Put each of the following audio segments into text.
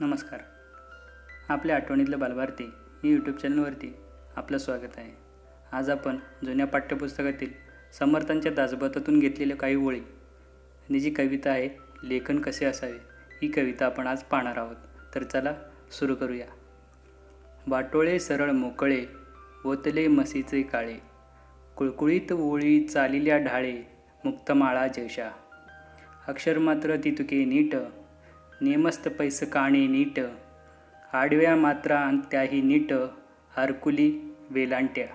नमस्कार. आपल्या आठवणीतलं बालभारती ही यूट्यूब चॅनलवरती आपलं स्वागत आहे. आज आपण जुन्या पाठ्यपुस्तकातील समर्थांच्या दासबतातून घेतलेल्या काही ओळी आणि जी कविता आहे लेखन कसे असावे ही कविता आपण आज पाहणार आहोत. तर चला सुरू करूया. वाटोळे सरळ मोकळे ओतले मसीचे काळे कुळकुळीत ओळी चालिल्या ढाळे मुक्तमाळा जैशा. अक्षर मात्र ती तुके नीट नेमस्त पैस काणे नीट. आडव्या मात्रा त्याही नीट हरकुली वेलांट्या.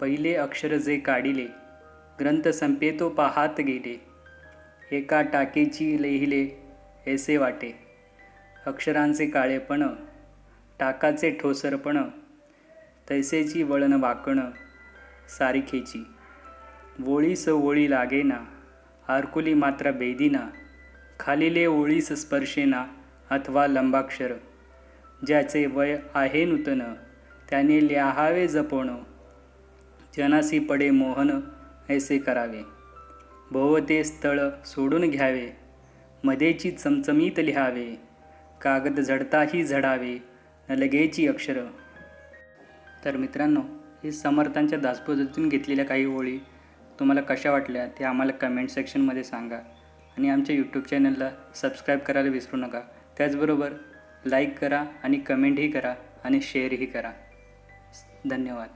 पहिले अक्षर जे काढिले ग्रंथ संपेतो पाहात गेले. एका टाकेची लिहिले ऐसे वाटे. अक्षरांचे काळेपण टाकाचे ठोसरपण तैसेची वळण वाकणं सारिखेची. वोळीस ओळी लागेना आरकुली मात्र बेदीना खालिले ओळीस स्पर्शेना अथवा लंबाक्षर ज्याचे वय आहे नूतन त्याने लिहावे जपोण जनासी पडे मोहन ऐसे करावे. भोवते स्थळ सोडून घ्यावे मध्येची चमचमीत लिहावे कागद झडताही झडावे न लगेची अक्षर. तर मित्रांनो ही समर्थांच्या दासबोधातून घेतलेल्या काही ओळी तुम्हाला कशा वाटल्या ते आम्हाला कमेंट सेक्शनमध्ये सांगा. आणि आमच्या यूट्यूब चॅनलला सबस्क्राईब करायला विसरू नका. त्याचबरोबर लाईक करा आणि कमेंटही करा आणि शेअरही करा. धन्यवाद.